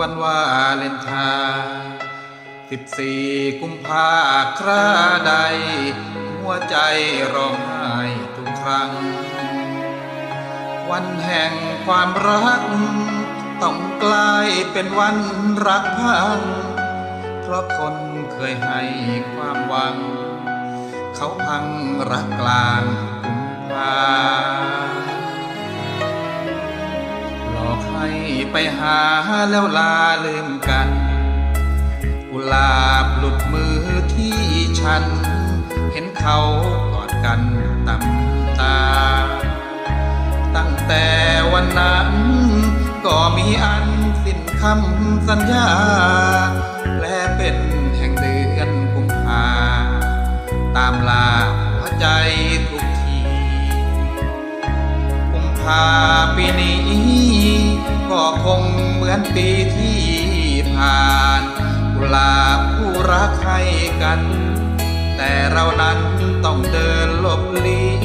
วันวาเลนไทน์สิบสี่กุมภาคราใด หัวใจร้องไห้ทุกครั้ง วันแห่งความรัก ต้องกลายเป็นวันรักพัง เพราะคนเคยให้ความหวัง เขาพังรักกลางกุมภา ไปหาแล้วลาลืมกัน กุหลาบหลุดมือที่ฉัน เห็นเขากอดกันตำตา ตั้งแต่วันนั้น ก็มีอันสิ้นคำสัญญา และเป็นแห่งเดือนกุมภาตามลาหัวใจทุกทีกุมภาปีนี้ ก็คงเหมือนปีที่ผ่านกุหลาบผู้รักให้กัน แต่เรานั้นต้องเดินหลบลี้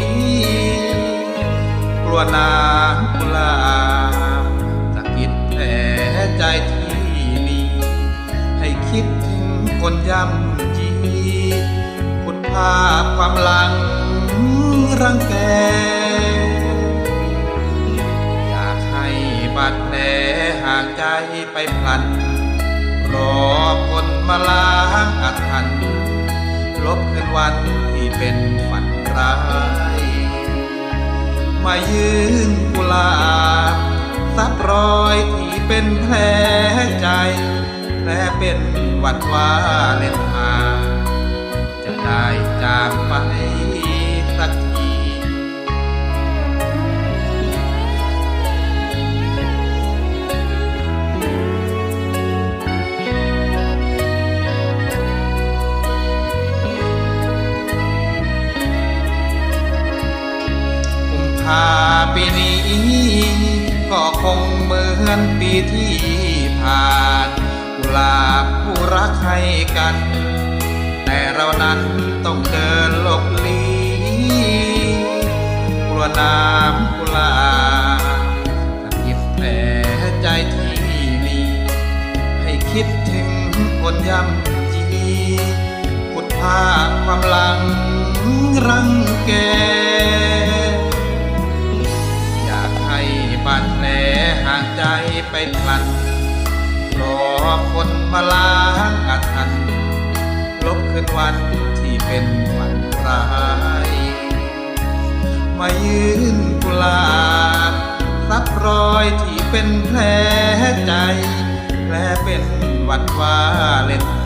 กลัวน้ำกุหลาบจะกิดแผลใจที่นี่ให้คิดถึงคนย่ำยีพุดภาพความหลังรังแก ดแผลห่างใจไปพลัน รอคนมาล้างอาถรรพ์ลบคืนวันที่เป็นฝันร้าย มายืนกุลาบซับรอยที่เป็นแผลใจและเป็นวันวาเลนไทน์จะได้จากไปสักทีาปีนี้ ก็คงเหมือนปีที่ผ่านกุหลาบผู้รักให้กัน แต่เรานั้นต้องเดินหลบลีกลัวน้ำกุหลาบหยิบแผลใจที่มีให้คิดถึงคนย่ำยีพุดภาความหลังรังแก ไปพลันรอคนมาล้างอาถรรพ์ลบขึ้นวันที่เป็นวันร้ายมายืนกุลาซับรอยที่เป็นแผลใจและเป็นวันวาเลน